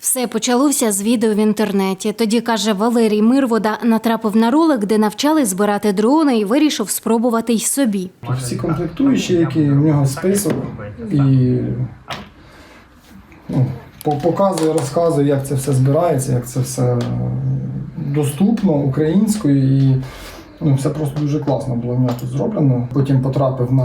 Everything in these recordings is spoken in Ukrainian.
Все почалося з відео в інтернеті. Тоді каже Валерій Мирвода, натрапив на ролик, де навчали збирати дрони, і вирішив спробувати й собі. Всі комплектуючі, які в нього список і ну, показує, розказує, як це все збирається, як це все доступно українською і ну, все просто дуже класно було в тут зроблено. Потім потрапив на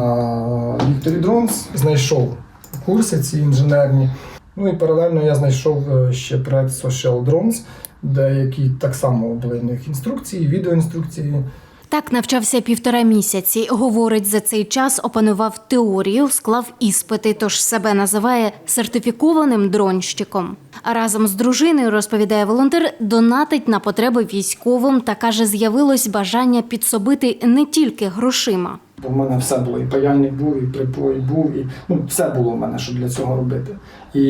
Victory Drones, знайшов курси ці інженерні. Ну і паралельно я знайшов е, ще проект Social Drones, де які так само були в них інструкції, відеоінструкції. Так навчався півтора місяці. Говорить, за цей час опанував теорію, склав іспити, тож себе називає сертифікованим дронщиком. А разом з дружиною, розповідає волонтер, донатить на потреби військовим та каже, з'явилось бажання підсобити не тільки грошима. В мене все було, і паяльник був, і припой був, і ну, все було в мене, щоб для цього робити. І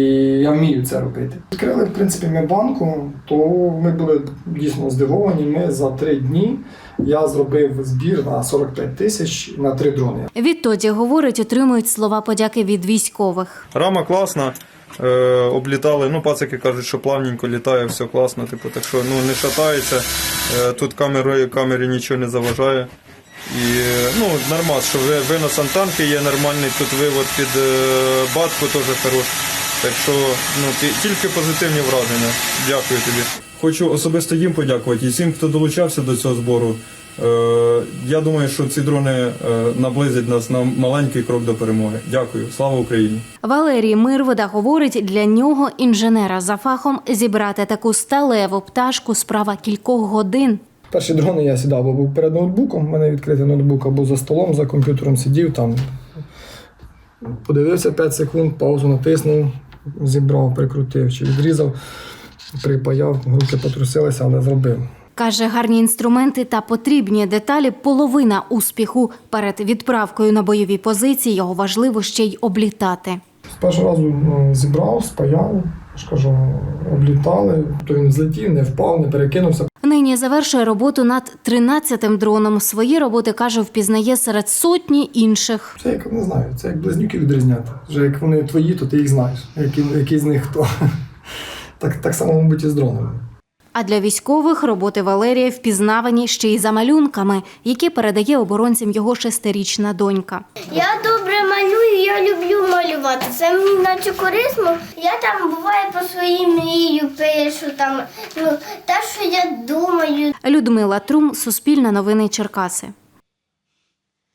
я вмію це робити. Відкрили, в принципі, ми банку, то ми були дійсно здивовані. Ми за три дні я зробив збір на 45 тисяч на три дрони. Відтоді, говорить, отримують слова подяки від військових. Рама класна. Е, облітали, ну пацики кажуть, що плавненько літає, все класно, типу, так що ну, не шатається. Е, тут камери, камері нічого не заважає. І ну, нормально, що ви- антенки є нормальний, тут вивод під е, батку теж хороший. Так що ну, тільки позитивні враження. Дякую тобі. Хочу особисто їм подякувати і всім, хто долучався до цього збору. Е, я думаю, що ці дрони е, наблизять нас на маленький крок до перемоги. Дякую. Слава Україні! Валерій Мирвода говорить, для нього, інженера за фахом, зібрати таку сталеву пташку справа кількох годин. Перші дрони я сідав або був перед ноутбуком, у мене відкритий ноутбук, або за столом, за комп'ютером сидів там. Подивився 5 секунд, паузу натиснув, зібрав, прикрутив чи відрізав, припаяв, руки потрусилися, але зробив. Каже, гарні інструменти та потрібні деталі половина успіху. Перед відправкою на бойові позиції його важливо ще й облітати. З першого разу ну, зібрав, спаяв, ж кажу, облітали, то він злетів, не впав, не перекинувся. Нині завершує роботу над 13-тим дроном. Свої роботи каже, впізнає серед сотні інших. Це як не знаю, це як близнюки відрізняти. Вже як вони твої, то ти їх знаєш, який, який з них хто. Так, так само, мабуть, і з дронами. А для військових роботи Валерія впізнавані ще й за малюнками, які передає оборонцям його шестирічна донька. Я добре малюю, я люблю малювати. Це мені наче корисно. Я там буває по своїй мрію пишу, там, ну, те, що я думаю. Людмила Трум, Суспільне новини Черкаси.